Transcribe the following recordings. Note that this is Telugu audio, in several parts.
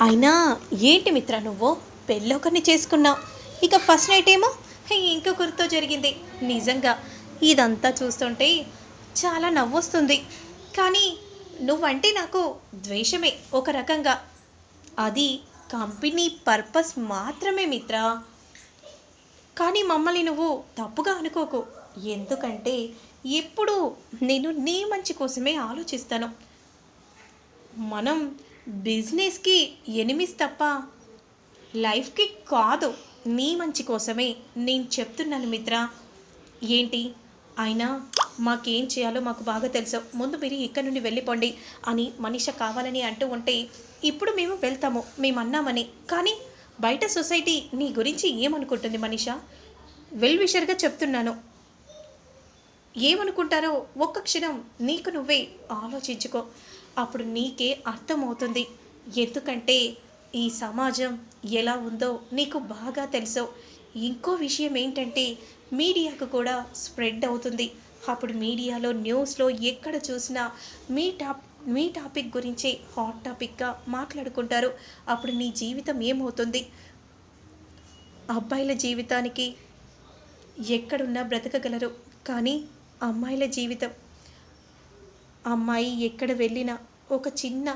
అయినా ఏంటి మిత్ర నువ్వు? పెళ్ళొకరిని చేసుకున్నావు. ఇక ఫస్ట్ నైట్ ఏమో ఇంకొకరితో జరిగింది. నిజంగా ఇదంతా చూస్తుంటే చాలా నవ్వొస్తుంది. కానీ నువ్వంటే నాకు ద్వేషమే ఒక రకంగా. అది కంపెనీ పర్పస్ మాత్రమే మిత్ర. కానీ మమ్మల్ని నువ్వు తప్పుగా అనుకోకు. ఎందుకంటే ఎప్పుడూ నేను నీ మంచి కోసమే ఆలోచిస్తాను. మనం బిజినెస్కి ఎనిమిస్ తప్ప లైఫ్కి కాదు. నీ మంచి కోసమే నేను చెప్తున్నాను మిత్ర. ఏంటి? అయినా మాకేం చేయాలో మాకు బాగా తెలుసు. ముందు మీరు ఇక్కడి నుండి వెళ్ళిపోండి అని మనిష కావాలని అంటూ ఉంటే ఇప్పుడు మేము వెళ్తాము. మేము అన్నామని. కానీ బయట సొసైటీ నీ గురించి ఏమనుకుంటుంది మనిష? వెల్ విషర్గా చెప్తున్నాను. ఏమనుకుంటారో ఒక్క క్షణం నీకు నువ్వే ఆలోచించుకో. అప్పుడు నీకే అర్థమవుతుంది. ఎందుకంటే ఈ సమాజం ఎలా ఉందో నీకు బాగా తెలుసు. ఇంకో విషయం ఏంటంటే మీడియాకు కూడా స్ప్రెడ్ అవుతుంది. అప్పుడు మీడియాలో న్యూస్లో ఎక్కడ చూసినా మీ టాప్ మీ టాపిక్ గురించి హాట్ టాపిక్గా మాట్లాడుకుంటారు. అప్పుడు నీ జీవితం ఏమవుతుంది? అబ్బాయిల జీవితానికి ఎక్కడున్నా బ్రతకగలరు. కానీ అమ్మాయిల జీవితం అమ్మాయి ఎక్కడ వెళ్ళినా ఒక చిన్న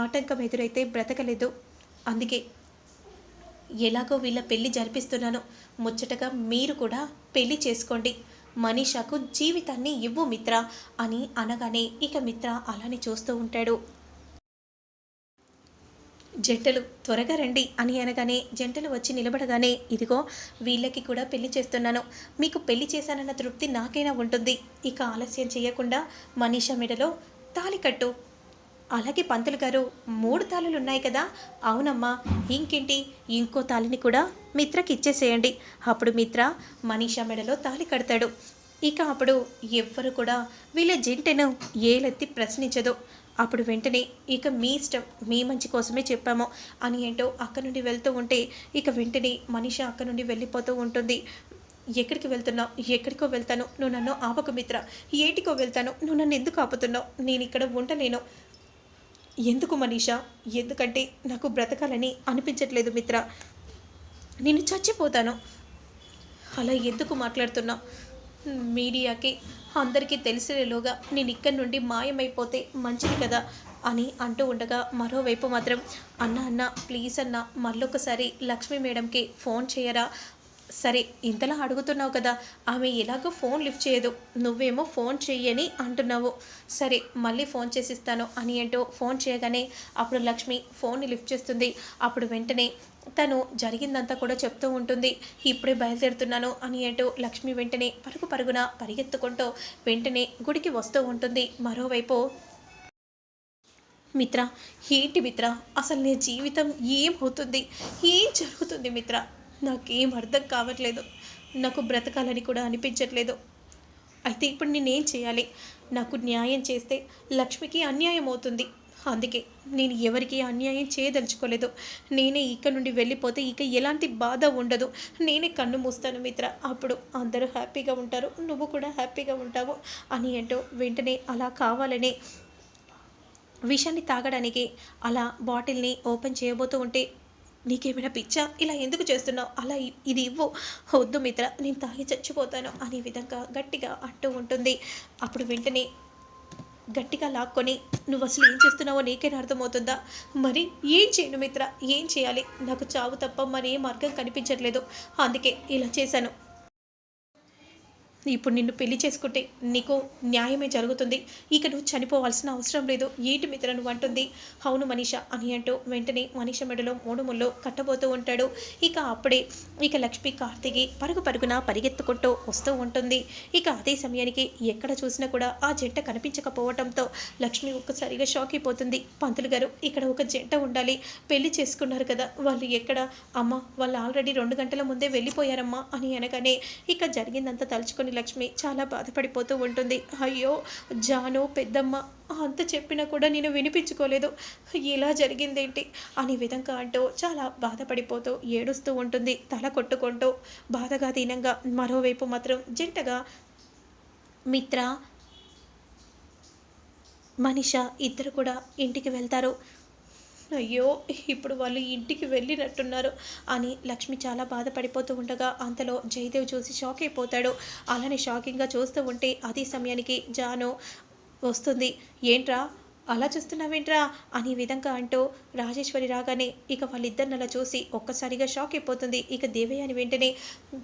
ఆటంకం ఎదురైతే బ్రతకలేదు. అందుకే ఎలాగో వీళ్ళ పెళ్ళి జరిపిస్తున్నాను. ముచ్చటగా మీరు కూడా పెళ్ళి చేసుకోండి. మనీషాకు జీవితాన్ని ఇవ్వు మిత్ర అని అనగానే ఇక మిత్ర అలానే చూస్తూ ఉంటాడు. జంటలు త్వరగా రండి అని అనగానే జంటలు వచ్చి నిలబడగానే ఇదిగో వీళ్ళకి కూడా పెళ్ళి చేస్తున్నాను. మీకు పెళ్ళి చేశానన్న తృప్తి నాకైనా ఉంటుంది. ఇక ఆలస్యం చేయకుండా మనీషా మెడలో తాలి కట్టు. అలాగే పంతులు గారు మూడు తాళులు ఉన్నాయి కదా? అవునమ్మా. ఇంకేంటి? ఇంకో తాళిని కూడా మిత్రకి ఇచ్చేసేయండి. అప్పుడు మిత్ర మనీషా మెడలో తాళి కడతాడు. ఇక అప్పుడు ఎవ్వరు కూడా వీళ్ళ జంటను ఏలెత్తి ప్రశ్నించదు. అప్పుడు వెంటనే ఇక మీ ఇష్టం మీ మంచి కోసమే చెప్పాము అని ఏంటో అక్క నుండి వెళ్తూ ఉంటే ఇక వెంటనే మనిషి అక్క నుండి వెళ్ళిపోతూ ఉంటుంది. ఎక్కడికి వెళ్తున్నావు ఎక్కడికో వెళ్తాను. నువ్వు నన్ను ఆపకు మిత్ర. ఏటికో వెళ్తాను? నువ్వు నన్ను ఎందుకు ఆపుతున్నావు? నేను ఇక్కడ ఉండలేను. ఎందుకు మనీషా? ఎందుకంటే నాకు బ్రతకాలని అనిపించట్లేదు మిత్ర. నేను చచ్చిపోతాను. అలా ఎందుకు మాట్లాడుతున్నావు మీడియాకి అందరికీ తెలిసేలోగా నేను ఇక్కడి నుండి మాయమైపోతే మంచిది కదా అని అంటూ ఉండగా మరోవైపు మాత్రం అన్న అన్న ప్లీజ్ అన్న మళ్ళొకసారి లక్ష్మీ మేడంకి ఫోన్ చేయరా? సరే ఇంతలా అడుగుతున్నావు కదా ఆమె ఎలాగో ఫోన్ లిఫ్ట్ చేయదు నువ్వేమో ఫోన్ చెయ్యని అంటున్నావు. సరే మళ్ళీ ఫోన్ చేసిస్తాను అని ఏంటో ఫోన్ చేయగానే అప్పుడు లక్ష్మి ఫోన్ని లిఫ్ట్ చేస్తుంది. అప్పుడు వెంటనే తను జరిగిందంతా కూడా చెప్తూ ఉంటుంది. ఇప్పుడే బయలుదేరుతున్నాను అని అంటూ లక్ష్మి వెంటనే పరుగు పరుగున పరిగెత్తుకుంటూ వెంటనే గుడికి వస్తూ ఉంటుంది. మరోవైపు మిత్ర ఏంటి మిత్ర? అసలు నీ జీవితం ఏమవుతుంది? ఏం జరుగుతుంది మిత్ర? నాకేం అర్థం కావట్లేదు. నాకు బ్రతకాలని కూడా అనిపించట్లేదు. అయితే ఇప్పుడు నేనేం చేయాలి? నాకు న్యాయం చేస్తే లక్ష్మికి అన్యాయం అవుతుంది. అందుకే నేను ఎవరికి అన్యాయం చేయదలుచుకోలేదు. నేనే ఇక్కడ నుండి వెళ్ళిపోతే ఇక ఎలాంటి బాధ ఉండదు. నేనే కన్ను మూస్తాను మిత్ర. అప్పుడు అందరూ హ్యాపీగా ఉంటారు. నువ్వు కూడా హ్యాపీగా ఉంటావు అని అంటూ వెంటనే అలా కావాలనే విషాన్ని తాగడానికి అలా బాటిల్ని ఓపెన్ చేయబోతూ ఉంటే నీకేమైనా పిచ్చా? ఇలా ఎందుకు చేస్తున్నావు? అలా ఇది ఇవ్వు. వద్దు మిత్ర. నేను తాగి చచ్చిపోతాను అనే విధంగా గట్టిగా అంటూ ఉంటుంది. అప్పుడు వెంటనే గట్టిగా లాక్కొని నువ్వు అసలు ఏం చేస్తున్నావో నీకేనా అర్థమవుతుందా? మరి ఏం చేయను మిత్ర? ఏం చేయాలి? నాకు చావు తప్ప మరి ఏ మార్గం కనిపించట్లేదు. అందుకే ఇలా చేశాను. ఇప్పుడు నిన్ను పెళ్ళి చేసుకుంటే నీకు న్యాయమే జరుగుతుంది. ఇక నువ్వు చనిపోవాల్సిన అవసరం లేదు. ఏంటి మిత్ర నువ్వు అంటుంది. అవును మనీష అని అంటూ వెంటనే మనీష మెడలో మూడు ముళ్ళు కట్టబోతూ ఉంటాడు. ఇక అప్పుడే ఇక లక్ష్మి కార్తికి పరుగు పరుగున పరిగెత్తుకుంటూ వస్తూ ఉంటుంది. ఇక అదే సమయానికి ఎక్కడ చూసినా కూడా ఆ జంట కనిపించకపోవడంతో లక్ష్మి ఒక్కసారిగా షాక్ అయిపోతుంది. పంతులు గారు ఇక్కడ ఒక జంట ఉండాలి. పెళ్ళి చేసుకున్నారు కదా. వాళ్ళు ఎక్కడ? అమ్మ వాళ్ళు ఆల్రెడీ రెండు గంటల ముందే వెళ్ళిపోయారమ్మా అని అనగానే ఇక జరిగిందంతా తలుచుకొని లక్ష్మి చాలా బాధపడిపోతూ ఉంటుంది. అయ్యో జాను పెద్దమ్మ అంత చెప్పినా కూడా నేను వినిపించుకోలేదు. ఇలా జరిగిందేంటి? అనే విధంగా అంటూ చాలా బాధపడిపోతూ ఏడుస్తూ ఉంటుంది. తల కొట్టుకుంటూ బాధగా దీనంగా మరోవైపు మాత్రం జంటగా మిత్ర మనిష ఇద్దరు కూడా ఇంటికి వెళ్తారు. అయ్యో ఇప్పుడు వాళ్ళు ఇంటికి వెళ్ళినట్టున్నారు అని లక్ష్మి చాలా బాధపడిపోతూ ఉండగా అంతలో జయదేవ్ చూసి షాక్ అయిపోతాడు. అలానే షాకింగ్గా చూస్తూ ఉంటే అదే సమయానికి జాను వస్తుంది. ఏంట్రా? అలా చూస్తున్నావేంట్రా? అని విధంగా అంటూ రాజేశ్వరి రాగానే ఇక వాళ్ళిద్దరిని అలా చూసి ఒక్కసారిగా షాక్ అయిపోతుంది. ఇక దేవయ్య అని వెంటనే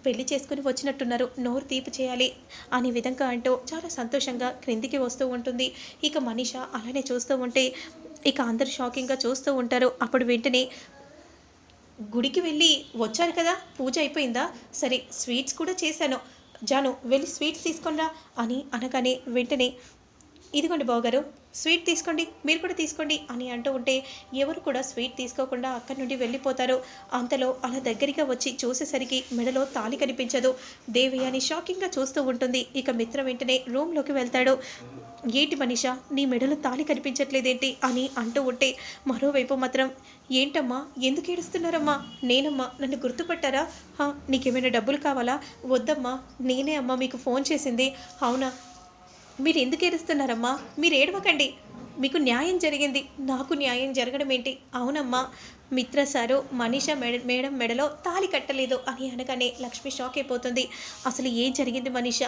పెళ్ళి చేసుకుని వచ్చినట్టున్నారు. నోరు తీపి చేయాలి అనే విధంగా అంటూ చాలా సంతోషంగా క్రిందికి వస్తూ ఉంటుంది. ఇక మనీష అలానే చూస్తూ ఉంటే ఇక అందరు షాకింగ్గా చూస్తూ ఉంటారు. అప్పుడు వెంటనే గుడికి వెళ్ళి వచ్చారు కదా పూజ అయిపోయిందా? సరే స్వీట్స్ కూడా చేశాను. జాను వెళ్ళి స్వీట్స్ తీసుకొనిరా అని అనగానే వెంటనే ఇదిగోండి బావగారు స్వీట్ తీసుకోండి మీరు కూడా తీసుకోండి అని అంటూ ఉంటే ఎవరు కూడా స్వీట్ తీసుకోకుండా అక్కడి నుండి వెళ్ళిపోతారు. అంతలో అలా దగ్గరగా వచ్చి చూసేసరికి మెడలో తాళి కనిపించదు. దేవి అని షాకింగ్గా చూస్తూ ఉంటుంది. ఇక మిత్ర వెంటనే రూమ్లోకి వెళ్తాడు. ఏంటి మనిష నీ మెడలో తాళి కనిపించట్లేదేంటి? అని అంటూ ఉంటే మరోవైపు మాత్రం ఏంటమ్మా ఎందుకు ఏడుస్తున్నారమ్మా? నేనమ్మా నన్ను గుర్తుపట్టారా? నీకేమైనా డబ్బులు కావాలా? వద్దమ్మా నేనే అమ్మా మీకు ఫోన్ చేసింది. అవునా మీరు ఎందుకు ఏడుస్తున్నారమ్మా? మీరు ఏడవకండి. మీకు న్యాయం జరిగింది. నాకు న్యాయం జరగడం ఏంటి? అవునమ్మా. మిత్ర సారు మనీష మెడ మేడం మెడలో తాళి కట్టలేదు అని అనగానే లక్ష్మి షాక్ అయిపోతుంది. అసలు ఏం జరిగింది మనీష?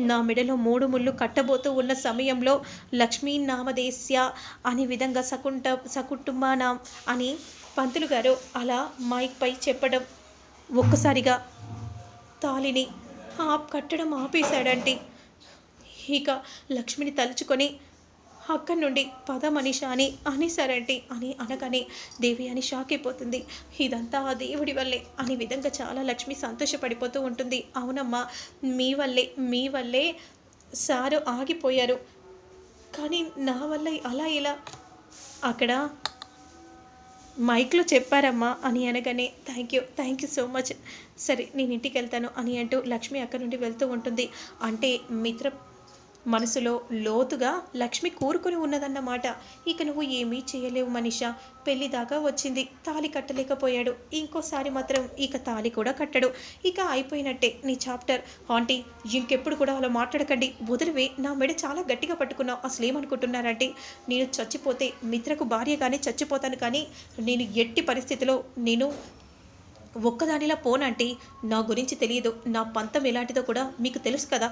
నా మెడలో మూడు ముళ్ళు కట్టబోతూ ఉన్న సమయంలో లక్ష్మీ నామదేశ్య అనే విధంగా సకుంట సకుటుంబానా అని పంతులు గారు అలా మైక్పై చెప్పడం ఒక్కసారిగా తాళిని ఆ కట్టడం ఆపేశాడంటే. ఇక లక్ష్మిని తలుచుకొని అక్కడి నుండి పద మనీష అని అనేసారంటే అని అనగానే దేవి అని షాక్ అయిపోతుంది. ఇదంతా ఆ దేవుడి వల్లే అనే విధంగా చాలా లక్ష్మి సంతోషపడిపోతూ ఉంటుంది. అవునమ్మా మీ వల్లే మీ వల్లే సారు ఆగిపోయారు. కానీ నా వల్ల అలా ఇలా అక్కడ మైక్లో చెప్పారమ్మా అని అనగానే thank you thank you so much. సరే నేను ఇంటికి వెళ్తాను అని అంటూ లక్ష్మి అక్కడి నుండి వెళ్తూ ఉంటుంది. అంటే మిత్ర మనసులో లోతుగా లక్ష్మి కూరుకుని ఉన్నదన్నమాట. ఇక నువ్వు ఏమీ చేయలేవు మనిష. పెళ్ళి దాకా వచ్చింది. తాళి కట్టలేకపోయాడు. ఇంకోసారి మాత్రం ఇక తాళి కూడా కట్టడు. ఇక అయిపోయినట్టే నీ చాప్టర్. ఆంటీ ఇంకెప్పుడు కూడా అలా మాట్లాడకండి. వదిలివే నా మెడ చాలా గట్టిగా పట్టుకున్నావు. అసలు ఏమనుకుంటున్నారంటే నేను చచ్చిపోతే మిత్రకు భార్యగానే చచ్చిపోతాను కానీ నేను ఎట్టి పరిస్థితిలో నేను ఒక్కదానిలా పోనంటే నా గురించి తెలియదు. నా పంతం ఎలాంటిదో కూడా మీకు తెలుసు కదా.